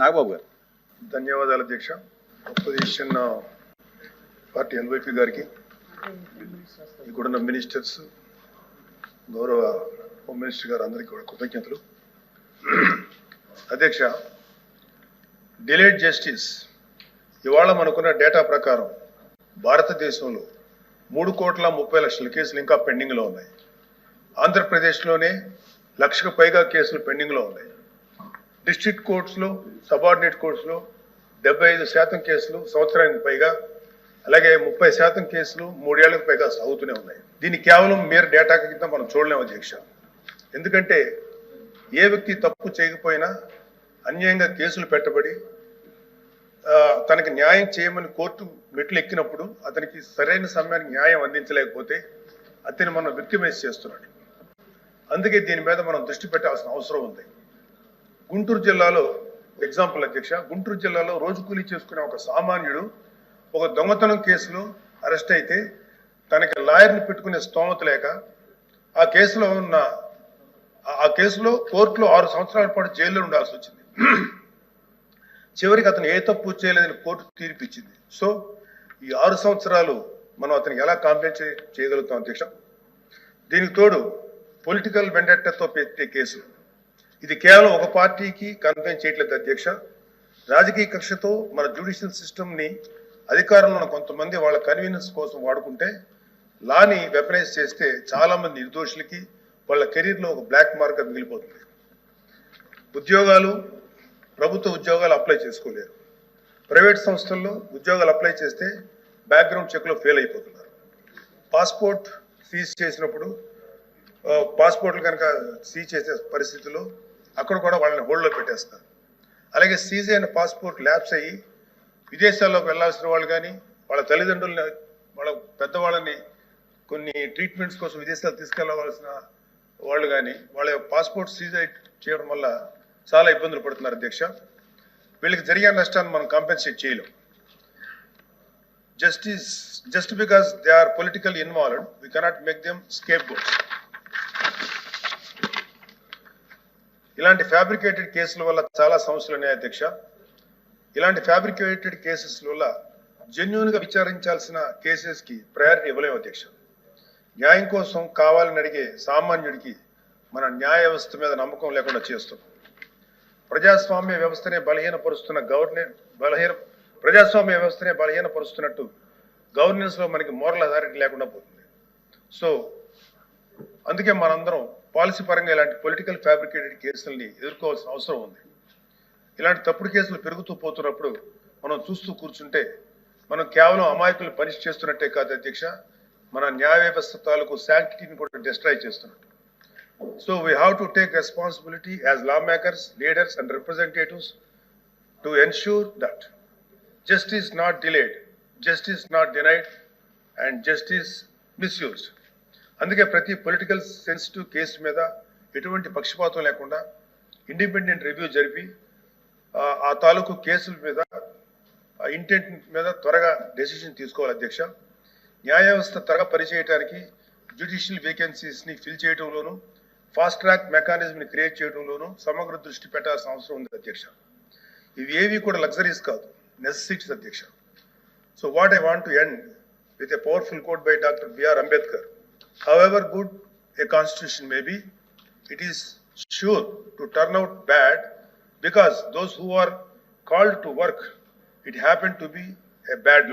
నాగబాబు గారు. ధన్యవాదాలు అధ్యక్ష. అపోజిషన్ పార్టీ ఎల్వైపీ గారికి ఇక్కడున్న మినిస్టర్స్ గౌరవ హోమ్ మినిస్టర్ గారు అందరికీ కూడా కృతజ్ఞతలు. అధ్యక్ష డిలేడ్ జస్టిస్ ఇవాళ మనకున్న డేటా ప్రకారం భారతదేశంలో మూడు కోట్ల ముప్పై లక్షల కేసులు ఇంకా పెండింగ్లో ఉన్నాయి. ఆంధ్రప్రదేశ్లోనే లక్షకు పైగా కేసులు పెండింగ్లో ఉన్నాయి. డిస్ట్రిక్ట్ కోర్ట్స్లో సబార్డినేట్ కోర్ట్స్లో డెబ్బై ఐదు శాతం కేసులు సంవత్సరానికి పైగా అలాగే ముప్పై శాతం కేసులు మూడేళ్ళకు పైగా సాగుతూనే ఉన్నాయి. దీన్ని కేవలం మీరు డేటా కింద మనం చూడలేము అధ్యక్ష. ఎందుకంటే ఏ వ్యక్తి తప్పు చేయకపోయినా అన్యాయంగా కేసులు పెట్టబడి తనకి న్యాయం చేయమని కోర్టు మెట్లు ఎక్కినప్పుడు అతనికి సరైన సమయానికి న్యాయం అందించలేకపోతే అతన్ని మనం విక్టిమైజ్ చేస్తున్నాడు. అందుకే దీని మీద మనం దృష్టి పెట్టాల్సిన అవసరం ఉంది. గుంటూరు జిల్లాలో ఎగ్జాంపుల్ అధ్యక్ష గుంటూరు జిల్లాలో రోజు కూలీ చేసుకునే ఒక సామాన్యుడు ఒక దొంగతనం కేసులో అరెస్ట్ అయితే తనకి లాయర్ని పెట్టుకునే స్తోమత లేక ఆ కేసులో ఉన్న ఆ- కేసులో కోర్టులో ఆరు సంవత్సరాల పాటు జైల్లో ఉండాల్సి వచ్చింది. చివరికి అతను ఏ తప్పు చేయలేదని కోర్టు తీర్పిచ్చింది. సో ఈ ఆరు సంవత్సరాలు మనం అతనికి ఎలా కాంప్లైంట్ చేయగలుగుతాం అధ్యక్ష? దీనికి తోడు పొలిటికల్ వెండెట్టతో పెట్టే కేసులు. ఇది కేవలం ఒక పార్టీకి కన్ఫైన్ చేయట్లేదు అధ్యక్ష. రాజకీయ కక్షతో మన జ్యుడిషియల్ సిస్టమ్ని అధికారంలో ఉన్న కొంతమంది వాళ్ళ కన్వీనియన్స్ కోసం వాడుకుంటే లాని వెపనైజ్ చేస్తే చాలామంది నిర్దోషులకి వాళ్ళ కెరీర్లో ఒక బ్లాక్ మార్క్ మిగిలిపోతుంది. ఉద్యోగాలు ప్రభుత్వ ఉద్యోగాలు అప్లై చేసుకోలేరు. ప్రైవేట్ సంస్థల్లో ఉద్యోగాలు అప్లై చేస్తే బ్యాక్గ్రౌండ్ చెక్లో ఫెయిల్ అయిపోతున్నారు. పాస్పోర్ట్ సీజ్ చేసినప్పుడు పాస్పోర్ట్లు కనుక సీజ్ చేసే పరిస్థితిలో అక్కడ కూడా వాళ్ళని హోల్డ్లో పెట్టేస్తారు. అలాగే సీజీ అయిన పాస్పోర్ట్ ల్యాబ్స్ అయ్యి విదేశాల్లోకి వెళ్ళాల్సిన వాళ్ళు కానీ వాళ్ళ తల్లిదండ్రులని వాళ్ళ పెద్దవాళ్ళని కొన్ని ట్రీట్మెంట్స్ కోసం విదేశాలు తీసుకెళ్ళవలసిన వాళ్ళు కానీ వాళ్ళ పాస్పోర్ట్ సీజ్ చేయడం వల్ల చాలా ఇబ్బందులు పడుతున్నారు అధ్యక్ష. వీళ్ళకి జరిగే నష్టాన్ని మనం కాంపెన్సేట్ చేయలేం. Justice just because they are political involved we cannot make them scape boards ఇలాంటి ఫ్యాబ్రికేటెడ్ కేసుల వల్ల చాలా సమస్యలు ఉన్నాయి అధ్యక్ష. ఇలాంటి ఫ్యాబ్రికేటెడ్ కేసెస్ వల్ల జెన్యున్గా విచారించాల్సిన కేసెస్కి ప్రయారిటీ ఇవ్వలేము అధ్యక్ష. న్యాయం కోసం కావాలని అడిగే సామాన్యుడికి మన న్యాయ వ్యవస్థ మీద నమ్మకం లేకుండా చేస్తున్నాం ప్రజాస్వామ్య వ్యవస్థనే బలహీనపరుస్తున్న గవర్నెన్స్ బలహీన ప్రజాస్వామ్య వ్యవస్థనే బలహీనపరుస్తున్నట్టు గవర్నెన్స్లో మనకి మోరల్ అథారిటీ లేకుండా పోతుంది. సో అందుకే మనందరం పాలసీ పరంగా ఇలాంటి పొలిటికల్ ఫ్యాబ్రికేటెడ్ కేసుల్ని ఎదుర్కోవాల్సిన అవసరం ఉంది. ఇలాంటి తప్పుడు కేసులు పెరుగుతూ పోతున్నప్పుడు మనం చూస్తూ కూర్చుంటే మనం కేవలం అమాయకులు పనిష్ చేస్తున్నట్టే కాదు అధ్యక్ష మన న్యాయ వ్యవస్థ తాలూకు శాంక్టిటీని కూడా డిస్ట్రాయ్ చేస్తున్నట్టు so we have to take responsibility as law makers leaders and representatives to ensure that justice not delayed justice not denied and justice misused అందుకే ప్రతి పొలిటికల్ సెన్సిటివ్ కేసు మీద ఎటువంటి పక్షపాతం లేకుండా ఇండిపెండెంట్ రివ్యూ జరిపి ఆ, తాలూకు కేసుల మీద ఇంటెంట్ మీద త్వరగా డెసిషన్ తీసుకోవాలి అధ్యక్ష. న్యాయ వ్యవస్థ త్వరగా పనిచేయడానికి జ్యుడిషియల్ వేకెన్సీస్ని ఫిల్ చేయడంలోనూ ఫాస్ట్ ట్రాక్ మెకానిజంని క్రియేట్ చేయడంలోనూ సమగ్ర దృష్టి పెట్టాల్సిన అవసరం ఉంది అధ్యక్ష. ఇవి ఏవి కూడా లగ్జరీస్ కాదు నెసెసిటీస్ అధ్యక్ష. So what I want to end with a powerful quote by doctor BR Ambedkar however good a constitution may be, it is sure to turn out bad because those who are called to work, it happened to be a bad